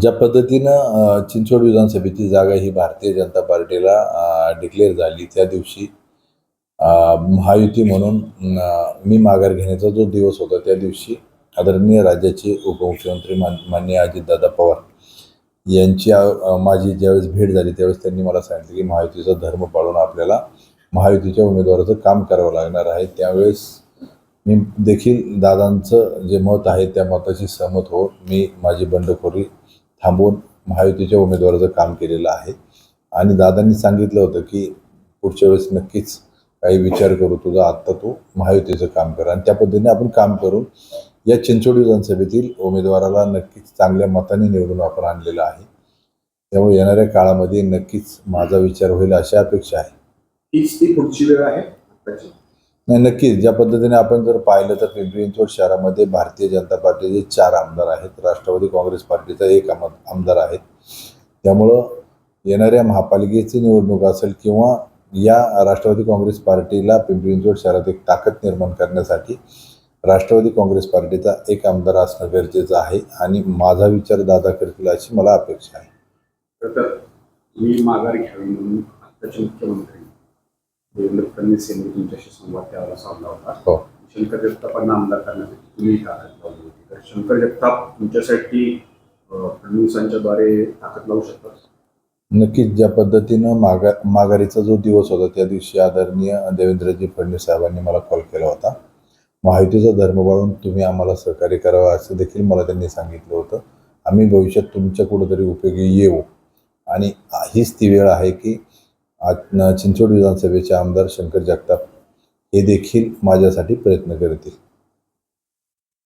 ज्या पद्धतीनं चिंचवड विधानसभेची जागा ही भारतीय जनता पार्टीला डिक्लेअर झाली त्या दिवशी महायुती म्हणून मी माघार घेण्याचा जो दिवस होता त्या दिवशी आदरणीय राज्याचे उपमुख्यमंत्री मान माननीय अजितदादा पवार यांची माझी ज्यावेळेस भेट झाली त्यावेळेस त्यांनी मला सांगितलं की महायुतीचा धर्म पाळून आपल्याला महायुतीच्या उमेदवाराचं काम करावं लागणार आहे. त्यावेळेस मी देखील दादांचं जे मत आहे त्या मताशी सहमत हो मी माझी बंडखोरी थांबवून महायुतीच्या उमेदवाराचं काम केलेलं आहे. आणि दादांनी सांगितलं होतं की पुढच्या वेळेस नक्कीच काही विचार करू तुझा आत्ता तू महायुतीचं काम कर. आणि त्या पद्धतीने आपण काम करून या चिंचोड विधानसभेतील उमेदवाराला नक्कीच चांगल्या मताने निवडून आपण आणलेलं आहे. त्यामुळे येणाऱ्या काळामध्ये नक्कीच माझा विचार होईल अशी अपेक्षा आहे. हीच ती पुढची वेळ आहे. नाही नक्कीच. ज्या पद्धतीने आपण जर पाहिलं तर पिंपरी चिंचवड शहरामध्ये भारतीय जनता पार्टीचे चार आमदार आहेत. राष्ट्रवादी काँग्रेस पार्टीचा एक आम आमदार आहे. त्यामुळं येणाऱ्या महापालिकेची निवडणूक असेल किंवा या राष्ट्रवादी काँग्रेस पार्टीला पिंपरी चिंचवड शहरात एक ताकद निर्माण करण्यासाठी राष्ट्रवादी काँग्रेस पार्टीचा एक आमदार असणं गरजेचं आहे आणि माझा विचार दादा करतील अशी मला अपेक्षा आहे. मी माघार घ्यावी म्हणून आत्ताचे मुख्यमंत्री देवेंद्र फडणवीस यांनी तुमच्याशी संवाद त्यावेळेला साधला होता. हो. शंकर जगतापांना आमदार करण्यासाठी तुम्ही ताकद लावली होती? तर शंकर जगताप तुमच्यासाठी फडणवीसांच्याद्वारे ताकद लावू शकतात? नक्कीच ज्या पद्धतीनं मागा माघारीचा जो दिवस होता त्या दिवशी आदरणीय देवेंद्रजी फडणवीस साहेबांनी मला कॉल केला होता. महायुतीचा धर्म बाळून तुम्ही आम्हाला सहकार्य करावं असं देखील मला त्यांनी सांगितलं होतं. आम्ही भविष्यात तुमच्या कुठंतरी उपयोगी येऊ. आणि हीच ती वेळ आहे की आज चिंचवड विधानसभेचे आमदार शंकर जगताप हे देखील माझ्यासाठी प्रयत्न करतील.